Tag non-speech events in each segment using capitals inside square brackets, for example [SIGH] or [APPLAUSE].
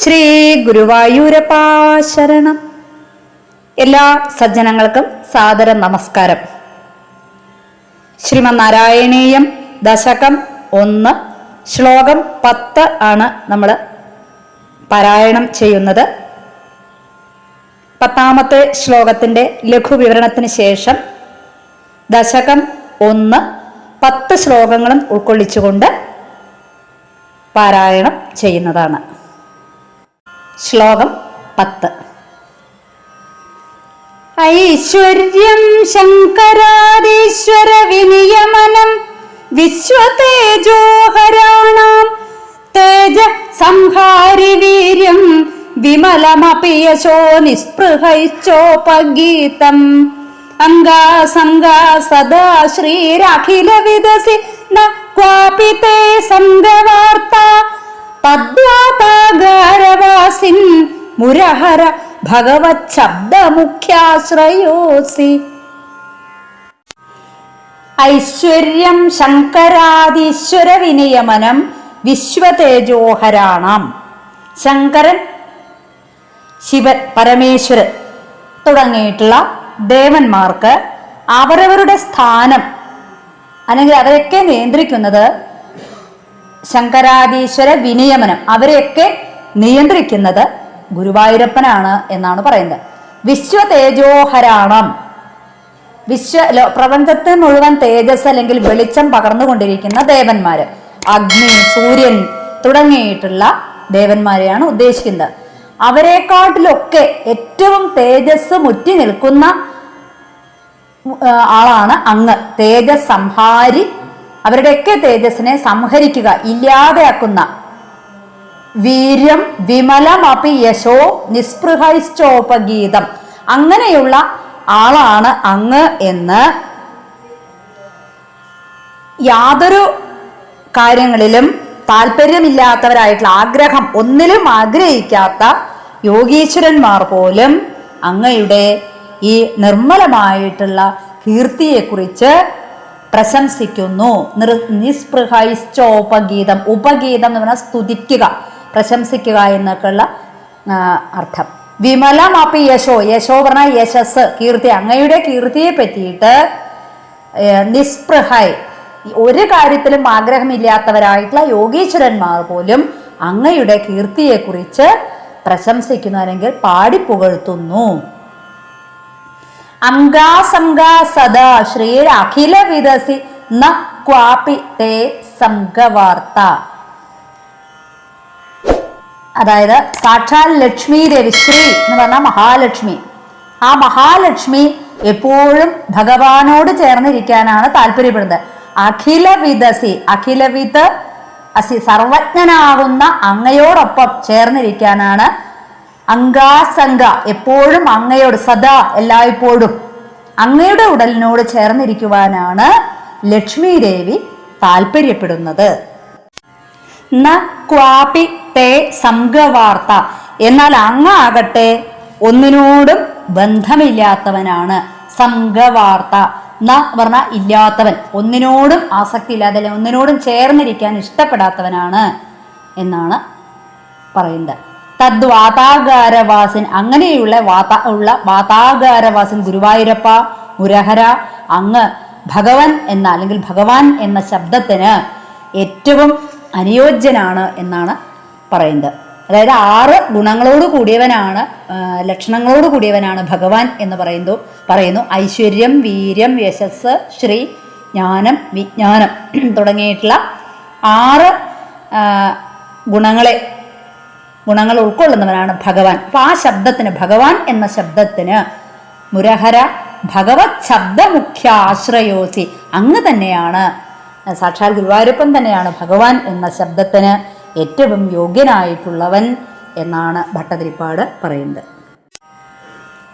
ശ്രീ ഗുരുവായൂരപ്പ ശരണം. എല്ലാ സജ്ജനങ്ങൾക്കും സാദര നമസ്കാരം. ശ്രീമനാരായണീയം ദശകം ഒന്ന് ശ്ലോകം പത്ത് ആണ് നമ്മൾ പാരായണം ചെയ്യുന്നത്. പത്താമത്തെ ശ്ലോകത്തിന്റെ ലഘുവിവരണത്തിന് ശേഷം ദശകം ഒന്ന് പത്ത് ശ്ലോകങ്ങളും ഉൾക്കൊള്ളിച്ചുകൊണ്ട് പാരായണം ചെയ്യുന്നതാണ്. ശ്ലോകം പത്ത്. ഐശ്വര്യം ശങ്കരാദീശ്വര വിനിയമനം വിശ്വതേജോഹരാണാം തേജ സംഹാരി വീര്യം വിമലമപി യശോ നിസ്പൃഹൈശ്ചോപഗീതം അംഗാസംഗാ സദാ ശ്രീരഖില വിദസി ന ക്വാപി തേ തദ്വാതാകാരവാസിൻ മുരഹര ഭഗവത് ശബ്ദമുഖ്യാശ്രയോസി. ഐശ്വര്യം ശങ്കരാദീശ്വര വിനിയമനം വിശ്വതേജോഹരാണാം. ശങ്കരൻ ശിവൻ പരമേശ്വരൻ തുടങ്ങിയിട്ടുള്ള ദേവന്മാർക്ക് അവരവരുടെ സ്ഥാനം അല്ലെങ്കിൽ അവരൊക്കെ നിയന്ത്രിക്കുന്നത് ശങ്കരാദീശ്വര വിനിയമനം. അവരെയൊക്കെ നിയന്ത്രിക്കുന്നത് ഗുരുവായൂരപ്പനാണ് എന്നാണ് പറയുന്നത്. വിശ്വ തേജോഹരാണം. വിശ്വ പ്രപഞ്ചത്തിൽ മുഴുവൻ തേജസ് അല്ലെങ്കിൽ വെളിച്ചം പകർന്നുകൊണ്ടിരിക്കുന്ന ദേവന്മാര്. അഗ്നി സൂര്യൻ തുടങ്ങിയിട്ടുള്ള ദേവന്മാരെയാണ് ഉദ്ദേശിക്കുന്നത്. അവരെക്കാട്ടിലൊക്കെ ഏറ്റവും തേജസ് മുറ്റി നിൽക്കുന്ന ആളാണ് അങ്ങ്. തേജസ് സംഹാരി അവരുടെയൊക്കെ തേജസ്സിനെ സംഹരിക്കുക ഇല്ലാതെയാക്കുന്ന വീര്യം വിമലമപി യശോ നിസ്പൃഹൈശ്ചോപഗീതം അങ്ങനെയുള്ള ആളാണ് അങ്ങ് എന്ന് യാതൊരു കാര്യങ്ങളിലും താല്പര്യമില്ലാത്തവരായിട്ടുള്ള ആഗ്രഹം ഒന്നിലും ആഗ്രഹിക്കാത്ത യോഗീശ്വരന്മാർ പോലും അങ്ങയുടെ ഈ നിർമ്മലമായിട്ടുള്ള കീർത്തിയെക്കുറിച്ച് പ്രശംസിക്കുന്നു. നിസ്പൃഹൈശ്ചോപഗീതം ഉപഗീതം എന്ന് പറഞ്ഞാൽ സ്തുതിക്കുക പ്രശംസിക്കുക എന്നൊക്കെയുള്ള അർത്ഥം അർത്ഥം. അപ്പി യശോ യശോ പറഞ്ഞാൽ യശസ് കീർത്തി. അങ്ങയുടെ കീർത്തിയെ പറ്റിയിട്ട് നിസ്പൃഹൈ ഒരു കാര്യത്തിലും ആഗ്രഹമില്ലാത്തവരായിട്ടുള്ള യോഗീശ്വരന്മാർ പോലും അങ്ങയുടെ കീർത്തിയെക്കുറിച്ച് പ്രശംസിക്കുന്നു അല്ലെങ്കിൽ പാടിപ്പുകഴ്ത്തുന്നു അംഗാസംഗാ സദാ ശ്രീരഖില വിദസി ന ക്വാപി തേ സംഘവാർത്ത. അതായത് സാക്ഷാൽ ലക്ഷ്മി രവി ശ്രീ എന്ന് പറഞ്ഞ മഹാലക്ഷ്മി. ആ മഹാലക്ഷ്മി എപ്പോഴും ഭഗവാനോട് ചേർന്നിരിക്കാനാണ് താല്പര്യപ്പെടുന്നത്. അഖില വിദസി അഖില വിദ അസി സർവജ്ഞനാകുന്ന അങ്ങയോടൊപ്പം ചേർന്നിരിക്കാനാണ് അംഗാസംഗ എപ്പോഴും അങ്ങയോട് സദാ എല്ലായ്പ്പോഴും അങ്ങയുടെ ഉടലിനോട് ചേർന്നിരിക്കുവാനാണ് ലക്ഷ്മി ദേവി താല്പര്യപ്പെടുന്നത്. ന ക്വാപി തേ സംഘവാർത്ത. എന്നാൽ അങ്ങാകട്ടെ ഒന്നിനോടും ബന്ധമില്ലാത്തവനാണ്. സംഘവാർത്ത. ന പറഞ്ഞ ഇല്ലാത്തവൻ. ഒന്നിനോടും ആസക്തി ഇല്ലാതെ ഒന്നിനോടും ചേർന്നിരിക്കാൻ ഇഷ്ടപ്പെടാത്തവനാണ് എന്നാണ് പറയുന്നത്. തദ് വാതാകാരവാസൻ അങ്ങനെയുള്ള വാത ഉള്ള വാതാകാരവാസൻ ഗുരുവായൂരപ്പ മുരഹര അങ്ങ് ഭഗവൻ എന്ന അല്ലെങ്കിൽ ഭഗവാൻ എന്ന ശബ്ദത്തിന് ഏറ്റവും അനുയോജ്യനാണ് എന്നാണ് പറയുന്നത്. അതായത് ആറ് ഗുണങ്ങളോട് കൂടിയവനാണ് ലക്ഷണങ്ങളോട് കൂടിയവനാണ് ഭഗവാൻ എന്ന് പറയുന്നു പറയുന്നു. ഐശ്വര്യം വീര്യം യശസ് ശ്രീ ജ്ഞാനം വിജ്ഞാനം. [CLEARS THROAT] തുടങ്ങിയിട്ടുള്ള ആറ് ഗുണങ്ങളെ ഗുണങ്ങൾ ഉൾക്കൊള്ളുന്നവനാണ് ഭഗവാൻ. അപ്പൊ ആ ശബ്ദത്തിന് ഭഗവാൻ എന്ന ശബ്ദത്തിന് മുരഹര ഭഗവത് ശബ്ദമുഖ്യ ആശ്രയോസി. അങ്ങ് തന്നെയാണ്. സാക്ഷാൽ ഗുരുവായൂരപ്പൻ തന്നെയാണ് ഭഗവാൻ എന്ന ശബ്ദത്തിന് ഏറ്റവും യോഗ്യനായിട്ടുള്ളവൻ എന്നാണ് ഭട്ടതിരിപ്പാട് പറയുന്നത്.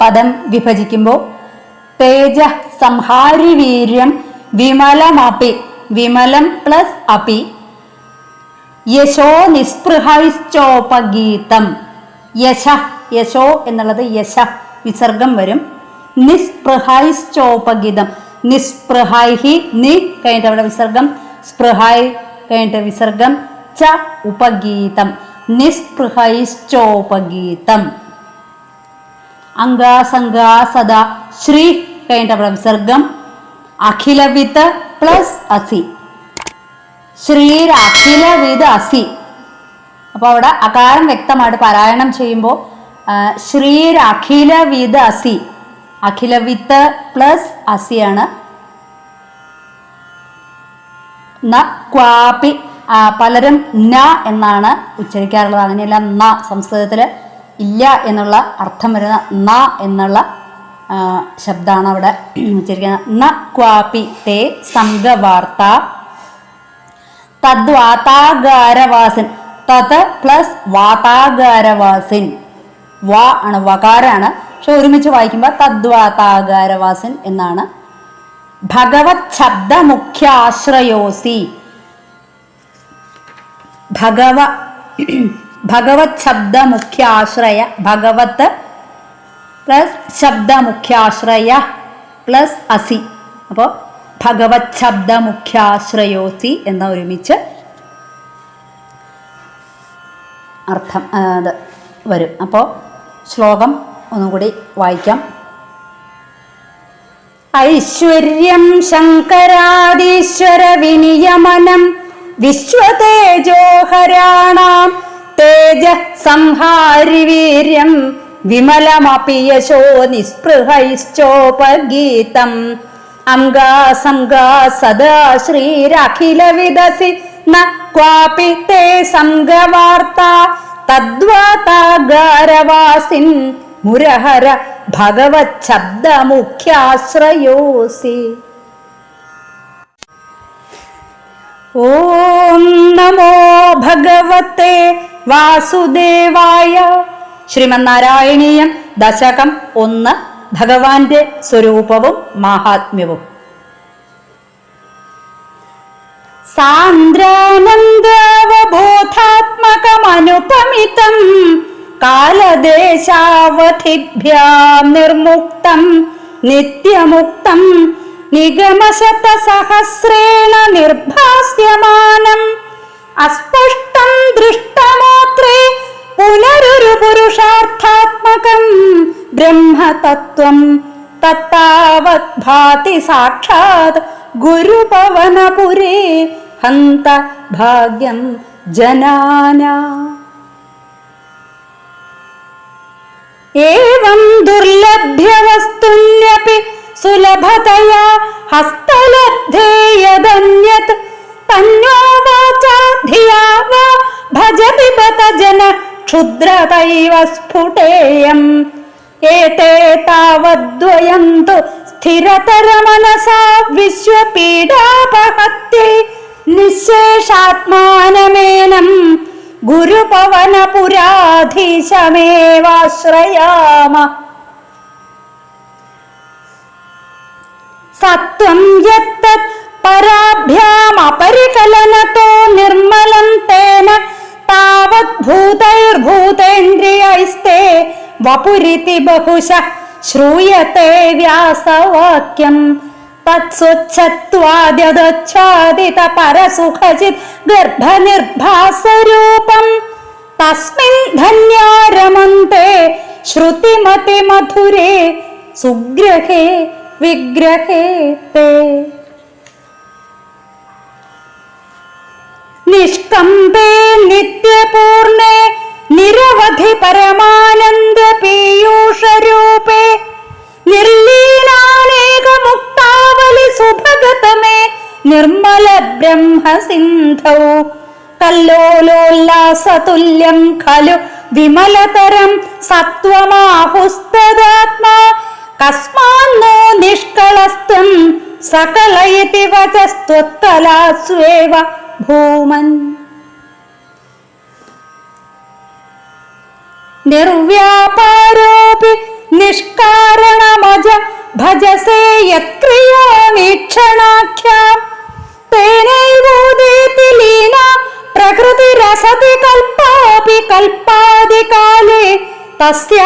പദം വിഭജിക്കുമ്പോൾ തേജ സംഹാരി വീര്യം വിമലമപി വിമലം പ്ലസ് അപി യശോ നിസ്പൃഹൈശ്ചോപഗീതം യശ യശോ എന്നുള്ളത് യശ വിസർഗം വരും. നിസ്പൃഹൈശ്ചോപഗീതം നിസ്പൃഹൈഹി നി കഴിഞ്ഞിട്ട് അവിടെ വിസർഗം. സ്പൃഹായ് കഴിഞ്ഞിട്ട് വിസർഗം. ച ഉപഗീതം. നിസ്പൃഹൈശ്ചോപഗീതം അംഗാസംഗാ സദാ ശ്രീ അവിടെ വിസർഗം. അഖിലവിത്ത് പ്ലസ് അസി. ശ്രീർ അഖിലവിത് അസി. അപ്പോൾ അവിടെ അകാരം വ്യക്തമായിട്ട് പാരായണം ചെയ്യുമ്പോൾ ശ്രീരാഖില അഖിലവിത് അസി. അഖില വിത്ത് പ്ലസ് അസിയാണ്. ന ക്വാപി പലരും ന എന്നാണ് ഉച്ചരിക്കാറുള്ളത്. അങ്ങനെയല്ല ന സംസ്കൃതത്തിൽ ഇല്ല എന്നുള്ള അർത്ഥം വരുന്ന ന എന്നുള്ള ശബ്ദമാണ് അവിടെ ഉച്ചരിക്കുന്നത്. ന ക്വാപി തേ സംഘവാർത്ത തദ്വാതാകാരവാസിൻ തത് പ്ലസ് വാതാകാരവാസിൻ. വാ ആണ് വകാരാണ്. പക്ഷെ ഒരുമിച്ച് വായിക്കുമ്പോൾ തദ്വാതാകാരവാസിൻ എന്നാണ്. ഭഗവത് ശബ്ദ മുഖ്യാശ്രയോസി ഭഗവ [CLEARS THROAT] ഭഗവത് ശബ്ദ മുഖ്യാശ്രയ ഭഗവത് പ്ലസ് ശബ്ദ മുഖ്യാശ്രയ പ്ലസ് അസി. അപ്പോൾ ഭഗവത് ശബ്ദ മുഖ്യാശ്രയോസി എന്ന ഒരുമിച്ച് അർത്ഥം അത് വരും. അപ്പോൾ ശ്ലോകം ഒന്നും കൂടി വായിക്കാം. ഐശ്വര്യം ശങ്കരാദീശ്വര വിനിയമനം വിശ്വതേജോഹരാണാം തേജ സംഹാരി വീര്യം വിമലമപി യശോ നിസ്പൃഹൈശ്ചോപഗീതം അംഗാസംഗാ സദാ ശ്രീരഖില വിദസി ന തേ സംഗവാർത്ത. തദ്വാതാഗാരവാസിൻ മുരഹര ഭഗവത് ശബ്ദ മുഖ്യാശ്രയോസി ഓം നമോ ഭഗവത്തെ വാസുദേവായ ശ്രീമന്നാരായണീയം ദശകം ഒന്ന്. ഭഗവാന്റെ സ്വരൂപവും മാഹാത്മ്യവും. സാന്ദ്രാനന്ദവബോധാത്മകമനുപമിതം കാലദേശാവധിഭ്യാം നിർമുക്തം നിത്യമുക്തം നിഗമശതസഹസ്രേണ നിർഭാസ്യമാനം അസ്പഷ്ടം ദൃഷ്ടമാത്രേ പുനരൊരു പുരുഷാർത്ഥാത്മകം ब्रह्मतत्त्वम् तत्तावत् भाति साक्षात् गुरुपवनपुरे हन्त भाग्यम् जनाना। एवम् दुर्लभ्यवस्तून्यपि सुलभतया हस्तलब्धे यदन्यत् तन्यो वाचा धिया वा भजति पत जन क्षुद्रतैव स्फुटेयम्। സ്ഥിരതര മനസാ വിശ്വപീഡാപഹത്യേ. നിശേഷാത്മാനമേനം ഗുരുപവനപുരാധീശമേവാശ്രയാമ സത്വം യത്തത് പരാഭ്യാമപരികലനതോ നിർമ്മലം തേന താവത് ഭൂതൈർഭൂതേന്ദ്രിയൈസ്തേ. വപുരിതി ബഹുശ ശ്രൂയത്തെ വ്യാസവാക്യം. തത്സ്വച്ഛത്വാദ്യദച്ഛാദിത പരസുഖചിത് ഗർഭനിർഭാസരൂപം. തസ്മിൻ ധന്യാരമന്തെ ശ്രുതിമതി മധുരേ സുഗ്രഹേ വിഗ്രഹേ നിഷ്കമ്പേ നിത്യപൂർണേ നിരവധി പരമാനന്ദ ബ്രഹ്മസിന്ധൗ. കല്ലോലോല്ലാസതുല്യം ഖലു വിമലതരം സത്വമാഹുസ്തദാത്മാ. കസ്മാന്നോ നിഷ്കളസ്ത്വം സകലയിതി വചസ്ത്വത്തലാസ്വേവ ഭൂമൻ. നിർവ്യാപാരോപി നിഷ്കാരണമജ ഭജസേ യത്ക്രിയാമീക്ഷണാഖ്യാം തേനൈവോദേതി കൽപ്പാദികാലേ തസ്യ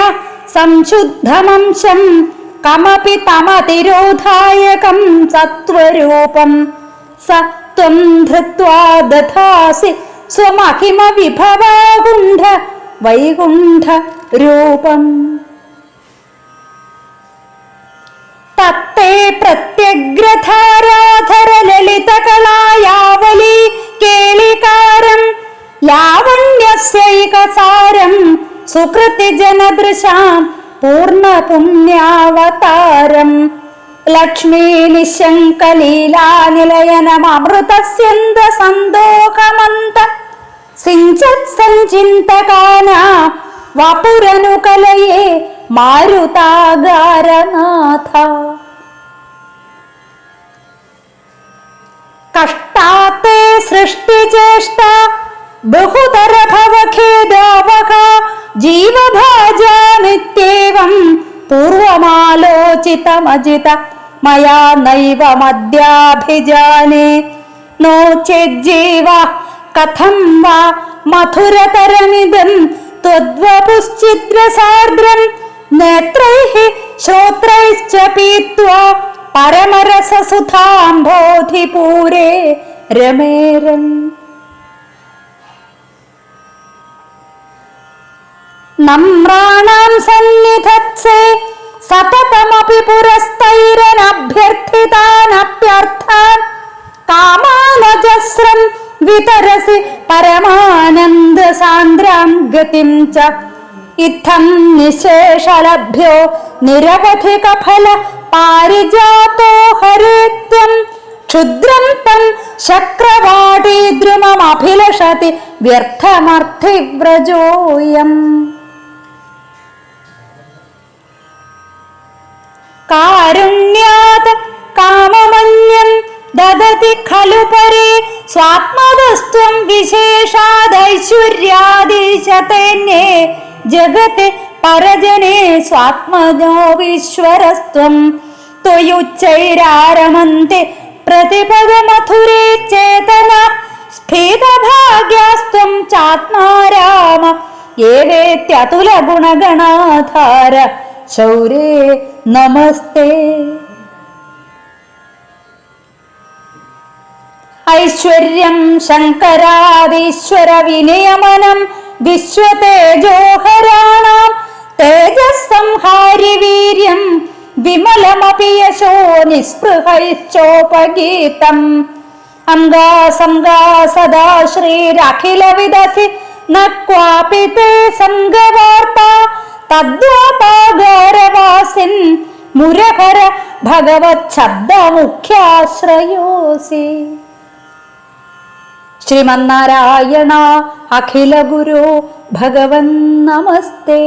സംശുദ്ധമംശം കമപി തമതിരോധായകം സത്വരൂപം. സത്വം ത്വം ധൃത്വാ ദധാസി സ്വമഹിമ വിഭവാകുണ്ഠ വൈകുണ്ഠ രൂപം തത്തേ പ്രത്യഗ്രധാരാധര ലളിതകളായാവലി കേളികാരം ലാവണ്യസ്യൈകസാരം സുകൃതി ജനദൃശാം പൂർണ പുണ്യാവതാരം ലക്ഷ്മീ നിശങ്കലീലാനിലയനമൃതസ്യന്ത വപുരനുകലയെ മാരുതാകാരനാഥ. കഷ്ടാത്തെ സൃഷ്ടിചേഷ്ട ബഹുതര ഭവഖേദാവക ജീവഭാജാമിത്യേവം പൂർവമാലോചിതമജിത. മയാ നൈവ മദ്യാഭിജാനെ നോ ചേജ്ജീവ കഥം വാ. നേത്രൈഃ ശ്രോത്രൈശ്ച പീത്വാ പരമരസസുധാംബോധിപൂരേ രമേരൻ. നമ്രാണാം സന്നിധത്സേ സതതമപി പുരസ്തൈരനഭ്യർത്ഥിതാനഭ്യർത്ഥാൻ കാമാനജസ്രം വിതരസി പരമാനന്ദ സാന്ദ്രാം ഗതിം ച ഇത്തം നിശേഷലഭ്യോ നിരവധി കഫല പാരിജാതോ ഹരിത്യം. ക്ഷുദ്രം തം ശക്രവാടീദ്രുമഭിലഷതി വ്യർത്ഥമർത്ഥിവ്രജോയം. കാരുണ്യാത് കാമമന്യം ദദതി ഖലു പരേ സ്വാത്മതസ്ത്വം വിശേഷാദൈശ്വര്യാദിശതന്നെ ജഗത് പരജനേ സ്വാത്മനോ വിശ്വരസ്ത്വം. പ്രതിപദ മധുരേ ചേതന. സ്ഫീതഭാഗ്യാസ്ത്വം ചാത്മാരാമ. ഏവേത്യതുല ഗുണഗണാധാര ശൗരേ നമസ്തേ. ഐശ്വര്യം ശങ്കരാദീശ്വര വിനയമനം. വിശ്വതേജോഹരാണാം. തേജസ്സംഹാരി വീര്യം വിമലമപി യശോ നിസ്പൃഹൈശ്ചോപഗീതം അംഗാസംഗാ സദാ ശ്രീരഖില വിദസി ന തേ സംഗവാർത്ത തദ്വാപാഗാരവാസിൻ മുരഹര ഭഗവത് ശബ്ദമുഖ്യാശ്രയോസി. ശ്രീമന്നാരായണ അഖില ഗുരു ഭഗവൻ നമസ്തേ.